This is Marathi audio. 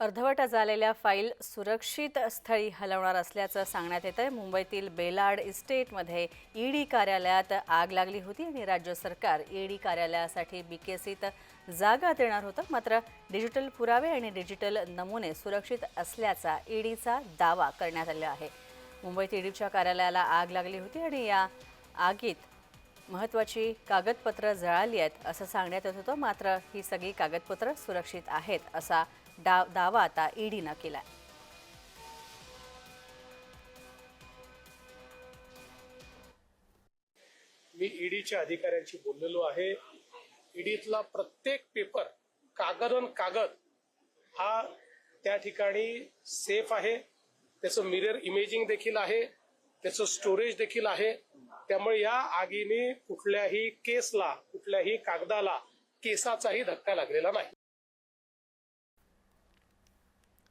अर्धवट झालेल्या फाईल सुरक्षित स्थळी हलवणार असल्याचं सांगण्यात येत आहे मुंबईतील बेलाड इस्टेटमध्ये ईडी कार्यालयात आग लागली होती आणि राज्य सरकार ईडी कार्यालयासाठी बीकेसीत जागा देणार होतं. मात्र डिजिटल पुरावे आणि डिजिटल नमुने सुरक्षित असल्याचा ईडीचा दावा करण्यात आला आहे. मुंबईत ईडीच्या कार्यालयाला आग लागली होती आणि या आगीत महत्त्वाची कागदपत्र जळाली आहेत असं सांगण्यात येत होतं मात्र ही सगळी कागदपत्र सुरक्षित आहेत असा डा दावा आता ईडीनं केला आहे मी ईडीच्या अधिकाऱ्यांशी बोललेलो आहे. ईडीतला प्रत्येक पेपर कागद अन कागद हा त्या ठिकाणी सेफ आहे. त्याचं मिरर इमेजिंग देखील आहे. त्याचं स्टोरेज देखील आहे. त्यामुळे या आगीने कुठल्याही केसला कुठल्याही कागदाला केसाचाही धक्का लागलेला नाही.